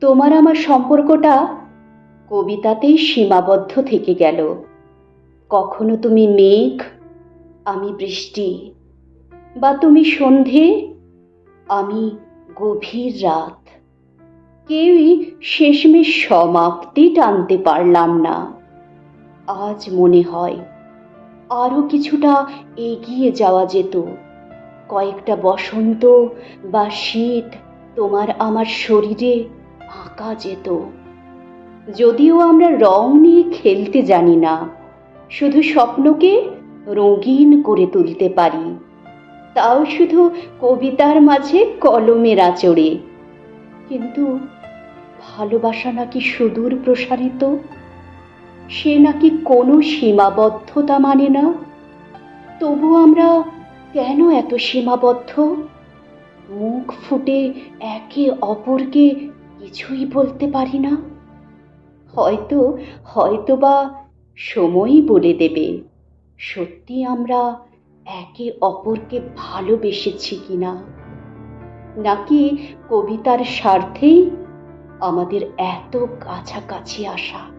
তোমার আমার সম্পর্কটা কবিতাতেই সীমাবদ্ধ থেকে গেল। কখনো তুমি মেঘ, আমি বৃষ্টি, বা তুমি সন্ধে, আমি গভীর রাত। কেউই শেষমেশ সমাপ্তি টানতে পারলাম না। আজ মনে হয় আরও কিছুটা এগিয়ে যাওয়া যেত। কয়েকটা বসন্ত বা শীত তোমার আমার শরীরে আঁকা যেত। যদিও আমরা রং নিয়ে খেলতে জানি না, শুধু স্বপ্নকে রঙিন করে তুলতে পারি। তাও শুধু কবিতার মাঝে কলমের আচড়ে। কিন্তু ভালোবাসা নাকি সুদূর প্রসারিত? সে নাকি কোনো সীমাবদ্ধতা মানে না? তবু আমরা কেন এত সীমাবদ্ধ? মুখ ফুটে একে অপরকে কিছুই বলতে পারি না। হয়তো হয়তো বা সময়ই বলে দেবে। সত্যি আমরা একে অপরকে ভালোবেসেছি কিনা? নাকি কবিতার স্বার্থেই আমাদের এত কাছাকাছি আসা?